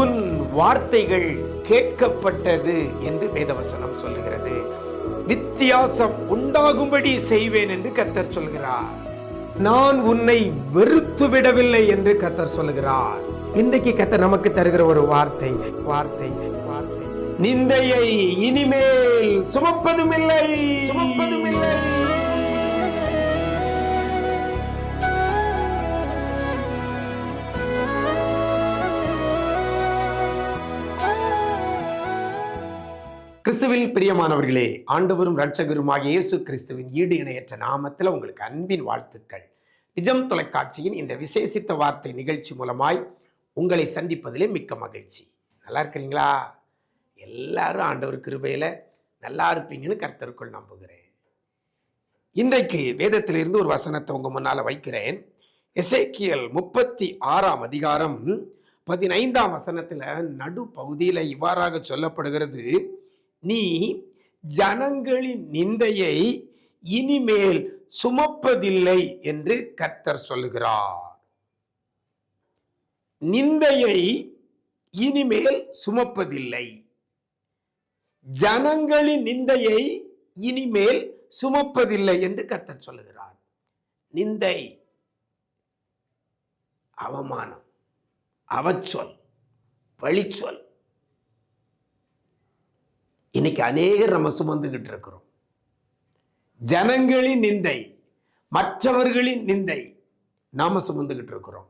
உன் வார்த்தைகள் கேட்கப்பட்டது என்று வேதவசனம் சொல்லுகிறது. வித்தியாசம் உண்டாகும்படி செய்வேன் என்று கத்தர் சொல்கிறார். நான் உன்னை வெறுத்து விடவில்லை என்று கத்தர் சொல்லுகிறார். இன்றைக்கு கத்தர் நமக்கு தருகிற ஒரு வார்த்தை வார்த்தை வார்த்தை. நிந்தையை இனிமேல் சுமப்பதும் இல்லை சுமப்பதும் இல்லை கிறிஸ்துவில் பிரியமானவர்களே ஆண்டவரும் ரட்சகருமாக இயேசு கிறிஸ்துவின் ஈடு இணையற்ற நாமத்தில் உங்களுக்கு அன்பின் வாழ்த்துக்கள். நிஜம் தொலைக்காட்சியின் இந்த விசேஷித்த வார்த்தை நிகழ்ச்சி மூலமாய் உங்களை சந்திப்பதிலே மிக்க மகிழ்ச்சி. நல்லா இருக்கிறீங்களா? எல்லாரும் ஆண்டவர் கிருபையில் நல்லா இருப்பீங்கன்னு கர்த்தருக்குள் நம்புகிறேன். இன்றைக்கு வேதத்திலிருந்து ஒரு வசனத்தை உங்கள் முன்னால் வைக்கிறேன். எசேக்கியல் முப்பத்தி ஆறாம் அதிகாரம் பதினைந்தாம் வசனத்தில் நடு பகுதியில் இவ்வாறாக சொல்லப்படுகிறது. நீ ஜனங்களின் நிந்தையை இனிமேல் சுமப்பதில்லை என்று கர்த்தர் சொல்லுகிறார். நிந்தையை இனிமேல் சுமப்பதில்லை. ஜனங்களின் நிந்தையை இனிமேல் சுமப்பதில்லை என்று கர்த்தர் சொல்லுகிறார். நிந்தை அவமானம் அவச்சொல் பழிச்சொல் இன்னைக்கு அநேகர் நம்ம சுமந்துகிட்டு இருக்கிறோம். ஜனங்களின் நிந்தை மற்றவர்களின் நிந்தை நாம் சுமந்துக்கிட்டு இருக்கிறோம்.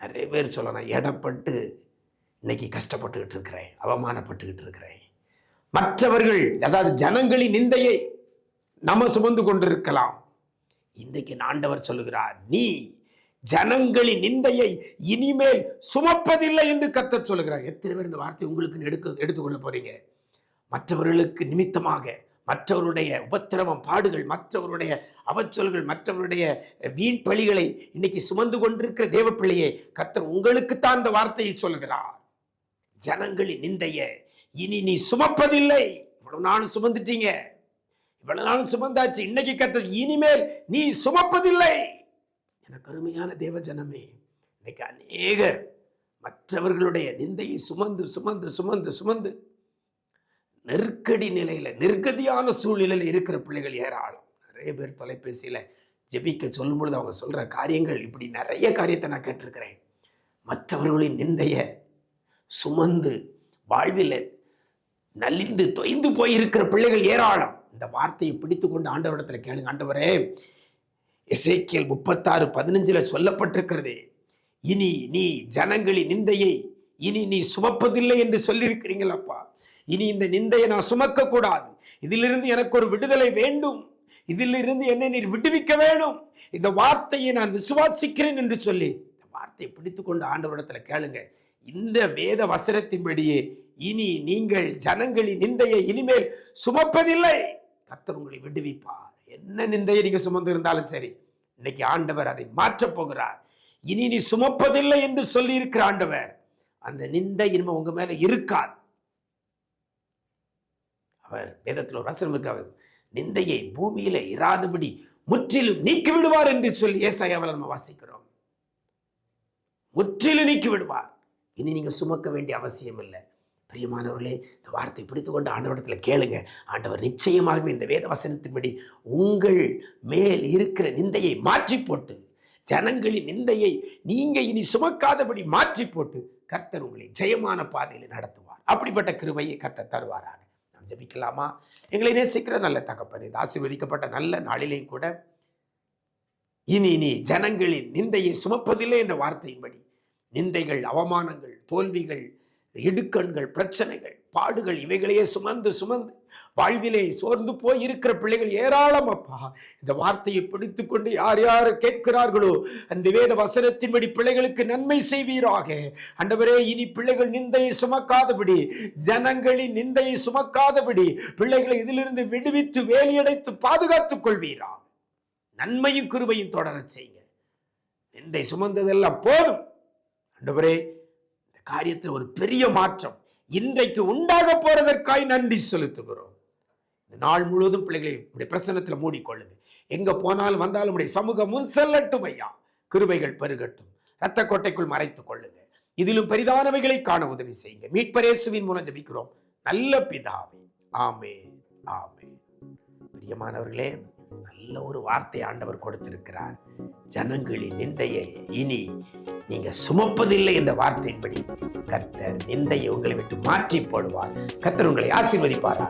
நிறைய பேர் சொல்லணும் எடப்பட்டு இன்னைக்கு கஷ்டப்பட்டுக்கிட்டு இருக்கிறேன் அவமானப்பட்டுக்கிட்டு இருக்கிறேன். மற்றவர்கள் அதாவது ஜனங்களின் நிந்தையை நம்ம சுமந்து கொண்டிருக்கலாம். இன்றைக்கு ஆண்டவர் சொல்லுகிறார் நீ ஜனங்களின் நிந்தையை இனிமேல் சுமப்பதில்லை என்று கத்தர் சொல்லுகிறார். எத்தனை பேர் இந்த வார்த்தை உங்களுக்கு எடுக்க எடுத்துக்கொள்ள போறீங்க? மற்றவர்களுக்கு நிமித்தமாக மற்றவருடைய உபத்திரவம் பாடுகள் மற்றவருடைய அவச்சொல்கள் மற்றவருடைய வீண் பழிகளை இன்னைக்கு சுமந்து கொண்டிருக்கிற தேவப்பிள்ளையே கத்தர் உங்களுக்குத்தான் இந்த வார்த்தையை சொல்கிறார் ஜனங்களின் நிந்தைய இனி நீ சுமப்பதில்லை. இவ்வளவு நாளும் சுமந்துட்டீங்க. இவ்வளவு நாளும் சுமந்தாச்சு. இன்னைக்கு கத்தர் இனிமேல் நீ சுமப்பதில்லை. எனக்கு அருமையான தேவ ஜனமே இன்னைக்கு அநேகர் மற்றவர்களுடைய நிந்தையை சுமந்து சுமந்து சுமந்து சுமந்து நெருக்கடி நிலையில் நிர்கதியான சூழ்நிலையில் இருக்கிற பிள்ளைகள் ஏராளம். நிறைய பேர் தொலைபேசியில் ஜெபிக்க சொல்லும் பொழுது அவங்க சொல்கிற காரியங்கள் இப்படி நிறைய காரியத்தை நான் கேட்டிருக்கிறேன். மற்றவர்களின் நிந்தைய சுமந்து வாழ்வில் நலிந்து தொய்ந்து போயிருக்கிற பிள்ளைகள் ஏராளம். இந்த வார்த்தையை பிடித்து கொண்டு ஆண்டவரிடத்தில் கேளுங்க. ஆண்டவரே இசைக்கியல் முப்பத்தாறு பதினஞ்சில் சொல்லப்பட்டிருக்கிறதே இனி நீ ஜனங்களின் நிந்தையை இனி நீ சுமப்பதில்லை என்று சொல்லியிருக்கிறீங்களப்பா. இனி இந்த நிந்தையை நான் சுமக்க கூடாது இதிலிருந்து எனக்கு ஒரு விடுதலை வேண்டும். இதிலிருந்து என்னை நீர் விடுவிக்க வேணும் இந்த வார்த்தையை நான் விசுவாசிக்கிறேன் என்று சொல்லி இந்த வார்த்தையை பிடித்து கொண்டு ஆண்டவரிடத்துல கேளுங்க. இந்த வேத வசனத்தின்படியே இனி நீங்கள் ஜனங்களின் நிந்தையை இனிமேல் சுமப்பதில்லை. கர்த்தர் உங்களை விடுவிப்பார். என்ன நிந்தையை நீங்க சுமந்து இருந்தாலும் சரி இன்னைக்கு ஆண்டவர் அதை மாற்றப் போகிறார். இனி நீ சுமப்பதில்லை என்று சொல்லியிருக்கிற ஆண்டவர் அந்த நிந்தை இனிமே உங்க மேல இருக்காது. அவர் வேதத்தில் ஒரு வசனம் இருக்கு அவர் நிந்தையை பூமியில இராதபடி முற்றிலும் நீக்கி விடுவார் என்று சொல்லி ஏசாயாவில் நம்ம வாசிக்கிறோம். முற்றிலும் நீக்கி விடுவார் இனி நீங்க சுமக்க வேண்டிய அவசியம் இல்லை. பிரியமானவர்களே இந்த வார்த்தை பிடித்து கொண்டு ஆண்டவரிடத்தில் கேளுங்க. ஆண்டவர் நிச்சயமாகவே இந்த வேத வசனத்தின்படி உங்கள் மேல் இருக்கிற நிந்தையை மாற்றி போட்டு ஜனங்களின் நிந்தையை நீங்கள் இனி சுமக்காதபடி மாற்றி போட்டு கர்த்தர் உங்களை ஜெயமான பாதையில் நடத்துவார். அப்படிப்பட்ட கிருபையை கர்த்தர் தருவாராக. நாம் ஜெபிக்கலாமா? எங்களை நேசிக்கிற நல்ல தகப்பன் இது ஆசீர்வதிக்கப்பட்ட நல்ல நாளிலேயும் கூட இனி நீ ஜனங்களின் நிந்தையை சுமப்பதில்லை என்ற வார்த்தையின்படி நிந்தைகள் அவமானங்கள் தோல்விகள் இடுக்கண்கள் பிரச்சனைகள் பாடுகள் இவைகளையே சுமந்து சுமந்து வாழ்விலே சோர்ந்து போய் இருக்கிற பிள்ளைகள் ஏராளம் அப்பா. இந்த வார்த்தையை பிடித்துக்கொண்டு யார் யார் கேட்கிறார்களோ அந்த வேத வசனத்தின்படி பிள்ளைகளுக்கு நன்மை செய்வீராக. அண்டவரே இனி பிள்ளைகள் நிந்தையை சுமக்காதபடி ஜனங்களின் நிந்தையை சுமக்காதபடி பிள்ளைகளை இதிலிருந்து விடுவித்து வேலியடைத்து பாதுகாத்துக் கொள்வீரா. நன்மையும் கிருபையும் தொடரச் செய்யுங்க. நிந்தை சுமந்ததெல்லாம் போதும். அண்டவரே காரியத்தில் ஒரு பெரிய மாற்றம். இன்றைக்கு உண்டாக போறதற்காய் நன்றி செலுத்துகிறோம். இந்த நாள் முழுவதும் பிள்ளைகளை உடைய பிரசன்னத்தில் மூடிக்கொள்ளுங்க. எங்க போனாலும் வந்தாலும் உடைய சமூகம் முன் செல்லட்டும் ஐயா. கிருபைகள் பெருகட்டும். இரத்த கோட்டைக்குள் மறைத்துக் கொள்ளுங்க. இதிலும் பெரிதானவைகளை காண உதவி செய்யுங்க. மீட்பரேசுவின் மூலம் ஜபிக்கிறோம். நல்ல பிதாவே. ஆமே ஆமே பிரியமானவர்களே நல்ல ஒரு வார்த்தை ஆண்டவர் கொடுத்திருக்கிறார். ஜனங்களின் நிந்தையை இனி நீங்க சுமப்பதில்லை என்ற வார்த்தையின்படி கர்த்தர் நிந்தையை உங்களை விட்டு மாற்றி போடுவார். கர்த்தர் உங்களை ஆசீர்வதிப்பாரா